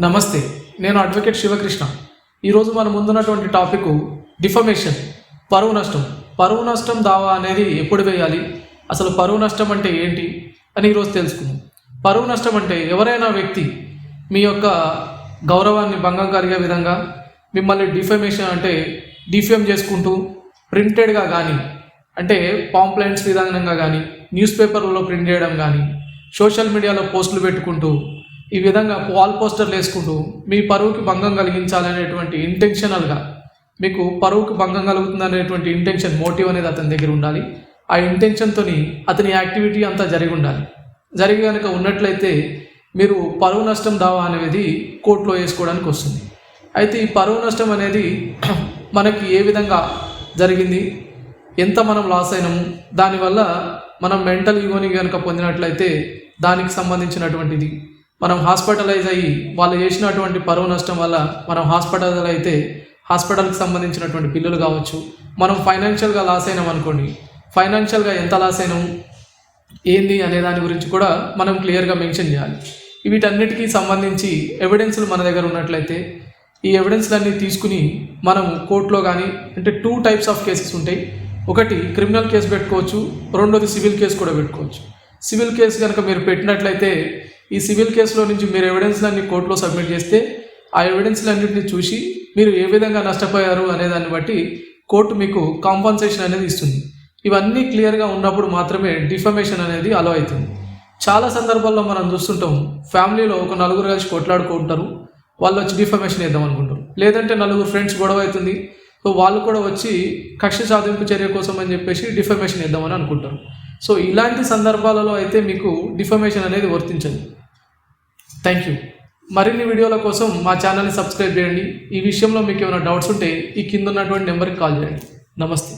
నమస్తే నేను అడ్వకేట్ శివకృష్ణ. ఈరోజు మన ముందున్నటువంటి టాపిక్ డిఫమేషన్ పరువు నష్టం. పరువు నష్టం దావా అనేది ఎప్పుడు వేయాలి? అసలు పరువు నష్టం అంటే ఏంటి? అని ఈరోజు తెలుసుకుందాం. పరువు నష్టం అంటే ఎవరైనా వ్యక్తి మీ యొక్క గౌరవాన్ని భంగం కలిగే విధంగా మిమ్మల్ని డిఫమేషన్ అంటే డిఫేమ్ చేసుకుంటూ ప్రింటెడ్గా కానీ అంటే పాంప్లైంట్స్ విధానంగా కానీ న్యూస్ పేపర్లలో ప్రింట్ చేయడం కానీ సోషల్ మీడియాలో పోస్టులు పెట్టుకుంటూ ఈ విధంగా వాల్ పోస్టర్లు వేసుకుంటూ మీ పరువుకి భంగం కలిగించాలనేటువంటి ఇంటెన్షనల్గా మీకు పరువుకి భంగం కలుగుతుందనేటువంటి ఇంటెన్షన్ మోటివ్ అనేది అతని దగ్గర ఉండాలి. ఆ ఇంటెన్షన్తోని అతని యాక్టివిటీ అంతా జరిగి ఉండాలి. జరిగి కనుక ఉన్నట్లయితే మీరు పరువు నష్టం దావా అనేది కోర్టులో వేసుకోవడానికి వస్తుంది. అయితే ఈ పరువు నష్టం అనేది మనకి ఏ విధంగా జరిగింది? ఎంత మనం లాస్ అయినాము దానివల్ల మనం మెంటల్ ఈగోని కనుక పొందినట్లయితే దానికి సంబంధించినటువంటిది మనం హాస్పిటలైజ్ అయ్యి వాళ్ళు చేసినటువంటి పరువు నష్టం వల్ల మనం హాస్పిటల్ అయితే హాస్పిటల్కి సంబంధించినటువంటి బిల్లులు కావచ్చు. మనం ఫైనాన్షియల్గా లాస్ అయినాం అనుకోండి. ఫైనాన్షియల్గా ఎంత లాస్ అయినాం? ఏంది అనే దాని గురించి కూడా మనం క్లియర్గా మెన్షన్ చేయాలి. వీటన్నిటికీ సంబంధించి ఎవిడెన్స్లు మన దగ్గర ఉన్నట్లయితే ఈ ఎవిడెన్స్లన్నీ తీసుకుని మనం కోర్టులో కానీ అంటే టూ టైప్స్ ఆఫ్ కేసెస్ ఉంటాయి. ఒకటి క్రిమినల్ కేసు పెట్టుకోవచ్చు. రెండోది సివిల్ కేసు కూడా పెట్టుకోవచ్చు. సివిల్ కేసు కనుక మీరు పెట్టినట్లయితే ఈ సివిల్ కేసులో నుంచి మీరు ఎవిడెన్స్లన్నీ కోర్టులో సబ్మిట్ చేస్తే ఆ ఎవిడెన్స్లన్నింటినీ చూసి మీరు ఏ విధంగా నష్టపోయారు అనే దాన్ని బట్టి కోర్టు మీకు కాంపన్సేషన్ అనేది ఇస్తుంది. ఇవన్నీ క్లియర్గా ఉన్నప్పుడు మాత్రమే డిఫమేషన్ అనేది అలో అవుతుంది. చాలా సందర్భాల్లో మనం చూస్తుంటాం ఫ్యామిలీలో ఒక నలుగురు కలిసి కొట్లాడుకుంటారు వాళ్ళు వచ్చి డిఫమేషన్ వేద్దాం అనుకుంటారు. లేదంటే నలుగురు ఫ్రెండ్స్ గొడవ అవుతుంది సో వాళ్ళు కూడా వచ్చి కక్ష సాధింపు చర్య కోసం అని చెప్పేసి డిఫమేషన్ వేద్దామని అనుకుంటారు. సో ఇలాంటి సందర్భాలలో అయితే మీకు డిఫర్మేషన్ అనేది వర్తించదు. థ్యాంక్ యూ మరిన్ని వీడియోల కోసం మా ఛానల్ని సబ్స్క్రైబ్ చేయండి. ఈ విషయంలో మీకు ఏమైనా డౌట్స్ ఉంటే ఈ కింద ఉన్నటువంటి నెంబర్కి కాల్ చేయండి. నమస్తే.